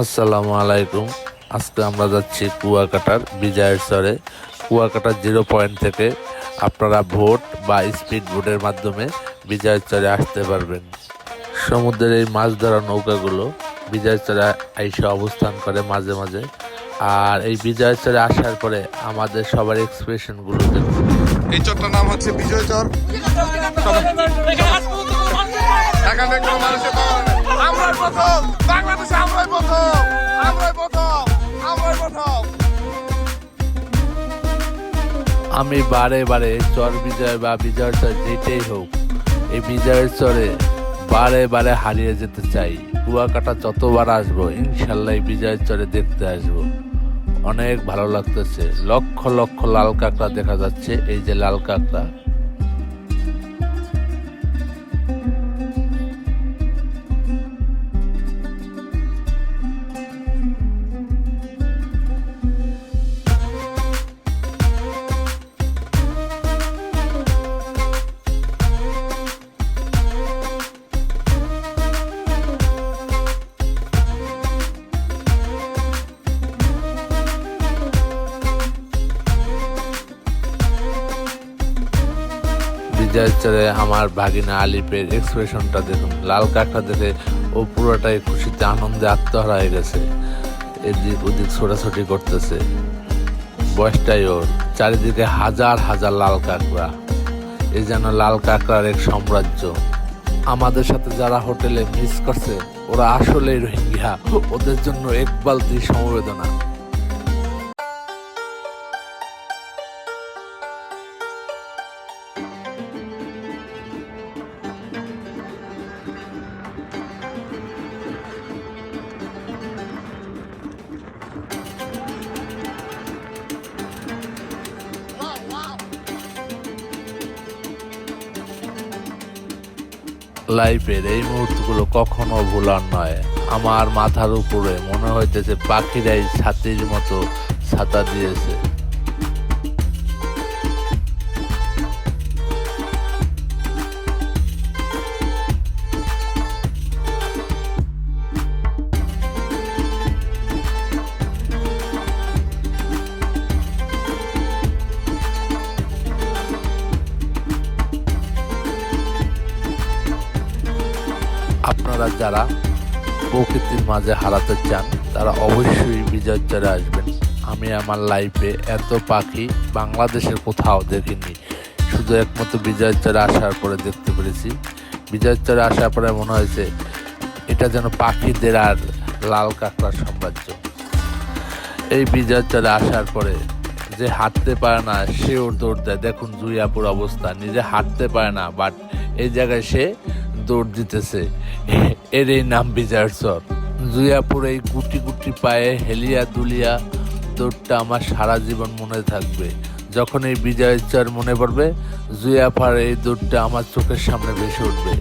আসসালামু আলাইকুম। আজকে আমরা যাচ্ছি কুয়াকাটার বিজয়ের চরে। কুয়াকাটার জিরো পয়েন্ট থেকে আপনারা ভোট বা স্পিড বোটের মাধ্যমে বিজয়ের চরে আসতে পারবেন। সমুদ্রের এই মাছ ধরা নৌকাগুলো বিজয়ের চরে এসে অবস্থান করে মাঝে মাঝে। আর এই বিজয়ের চরে আসার পরে আমাদের সবার এক্সপ্রেশনগুলো দেখুন। এই চরটার নাম হচ্ছে বিজয় চর। এখানে কোনো মানুষের। আমরাই প্রথম। বাংলাদেশে আমরাই প্রথম। আমরাই প্রথম। আমরাই প্রথম। আমি বারে বারে চর বিজয় বা বিজয় চর যেটাই হোক, এই বিজয়ের চরে বারে বারে হারিয়ে যেতে চাই। কুয়াকাটা যতবার আসব, ইনশাল্লাহ এই বিজয়ের চরে দেখতে আসব। অনেক ভালো লাগতেছে। লক্ষ লক্ষ লাল কাঁকড়া দেখা যাচ্ছে, এই যে লাল কাঁকড়া। চরে আমার ভাগিনা আলিপের এক্সপ্রেশনটা দেখুন, লাল কাঁকড়া দেখে ও পুরোটাই খুশিতে আনন্দে আত্মহারা হয়ে গেছে। এদিক ওদিক ছোটাছুটি করতেছে। বয়সটাই ওর। চারিদিকে হাজার হাজার লাল কাঁকড়া। এই যেন লাল কাঁকড়ার এক সাম্রাজ্য। আমাদের সাথে যারা হোটেলে মিস করছে, ওরা আসলেই রোহিঙ্গা। ওদের জন্য এক বালতি সমবেদনা। লাইফের এই মুহূর্তগুলো কখনো ভুলার নয়। আমার মাথার উপরে মনে হইতেছে পাখিরাই ছাতির মতো ছাতা দিয়েছে। আপনারা যারা প্রকৃতির মাঝে হারাতে চান, তারা অবশ্যই বিজয় আসবেন। আমি আমার লাইফে এত পাখি বাংলাদেশের কোথাও দেখিনি। শুধু একমাত্র বিজয় আসার পরে দেখতে পেরেছি। বিজয় আসার পরে মনে হয়েছে, এটা যেন পাখিদের আর লাল কাঁকড়ার সাম্রাজ্য। এই বিজয় আসার পরে যে হাঁটতে পারে না সেও দৌড় দেয়। দেখুন জুইয়াপুর অবস্থা। নিজে হাঁটতে পারে না বাট এই জায়গায় সে দৌড় দিতেছে। এর এই নাম বিজয়ের চর। জুইয়াপুর এই গুটি গুটি পায়ে হেলিয়া দুলিয়া দৌড়টা আমার সারা জীবন মনে থাকবে। যখন এই বিজয়ের চর মনে পড়বে জুইয়াপার এই দৌড়টা আমার চোখের সামনে ভেসে উঠবে।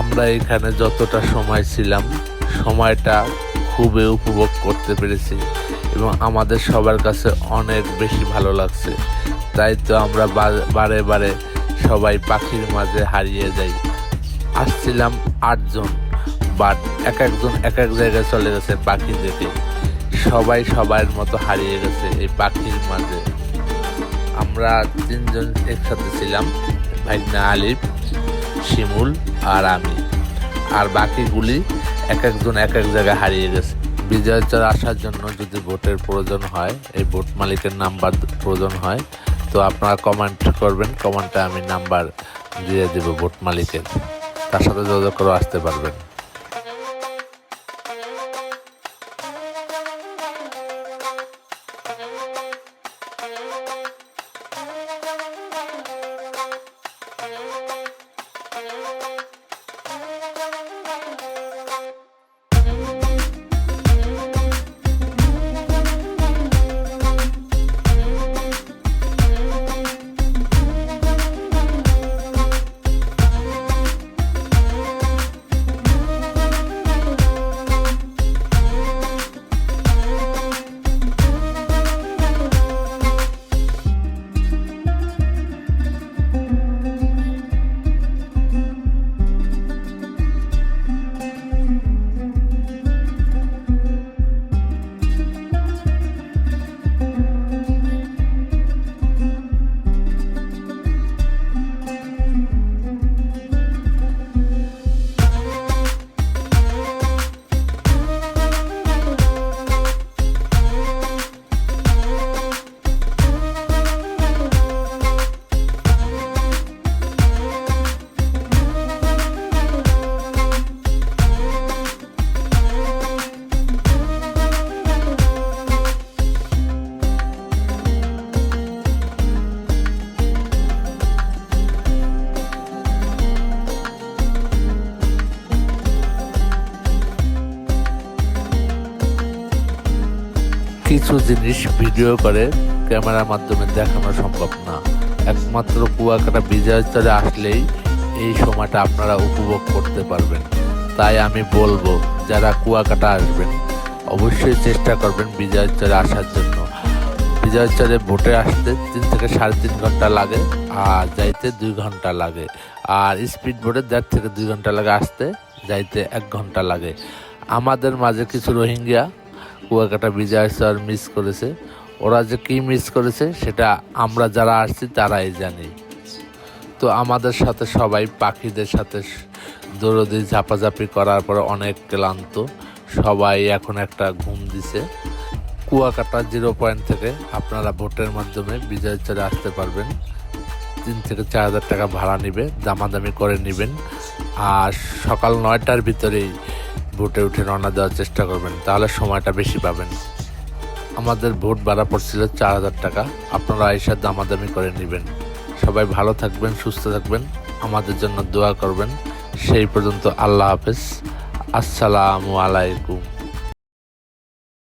আমরা এখানে যতটা সময় ছিলাম, সময়টা খুবই উপভোগ করতে পেরেছি এবং আমাদের সবার কাছে অনেক বেশি ভালো লাগছে। তাই তো আমরা বারে বারে সবাই পাখির মাঝে হারিয়ে যাই। আসছিলাম আটজন বাট এক একজন এক এক জায়গায় চলে গেছে পাখি দেখে সবাই সবার মতো হারিয়ে গেছে এই পাখির মাঝে। আমরা তিনজন একসাথে ছিলাম, ভাইনা আলিফ, শিমুল আর আমি। আর বাকিগুলি এক একজন এক এক জায়গায় হারিয়ে গেছে। বিজয়চর আসার জন্য যদি ভোটের প্রয়োজন হয়, এই ভোট মালিকের নাম্বার প্রয়োজন হয়, তো আপনারা কমেন্ট করবেন কমেন্টে আমি নাম্বার দিয়ে দেবো ভোট মালিকের। তার সাথে যোগাযোগ করে আসতে পারবেন কিছু জিনিস ভিডিও করে ক্যামেরার মাধ্যমে দেখানো সম্ভব না। একমাত্র কুয়াকাটা বিজয় চলে আসলেই এই সময়টা আপনারা উপভোগ করতে পারবেন। তাই আমি বলব, যারা কুয়াকাটা আসবেন, অবশ্যই চেষ্টা করবেন বিজয় চলে আসার জন্য। বিজয় চলে ভোটে আসতে তিন থেকে সাড়ে তিন ঘণ্টা লাগে, আর যাইতে দুই ঘণ্টা লাগে। আর স্পিড বোটে দেড় থেকে দুই ঘণ্টা লাগে আসতে, যাইতে এক ঘণ্টা লাগে। আমাদের মাঝে কিছু রোহিঙ্গা কুয়াকাটা বিজয় স্যার মিস করেছে। ওরা যে কি মিস করেছে, সেটা আমরা যারা আসছি তারাই জানি। তো আমাদের সাথে সবাই, পাখিদের সাথে দৌড়দি ঝাপাঝাপি করার পর অনেক ক্লান্ত। সবাই এখন একটা ঘুম দিছে। কুয়াকাটা জিরো পয়েন্ট থেকে আপনারা ভোটের মাধ্যমে বিজয় চলে আসতে পারবেন। তিন থেকে চার হাজার টাকা ভাড়া নেবে, দামাদামি করে নেবেন। আর সকাল নয়টার ভিতরেই ভোটে উঠে রওনা দেওয়ার চেষ্টা করবেন, তাহলে সময়টা বেশি পাবেন। আমাদের ভোট ভাড়া পড়ছিল চার হাজার টাকা, আপনারা আইসার দামাদামি করে নেবেন। সবাই ভালো থাকবেন, সুস্থ থাকবেন, আমাদের জন্য দোয়া করবেন। সেই পর্যন্ত আল্লাহ হাফেজ। আসসালামু আলাইকুম।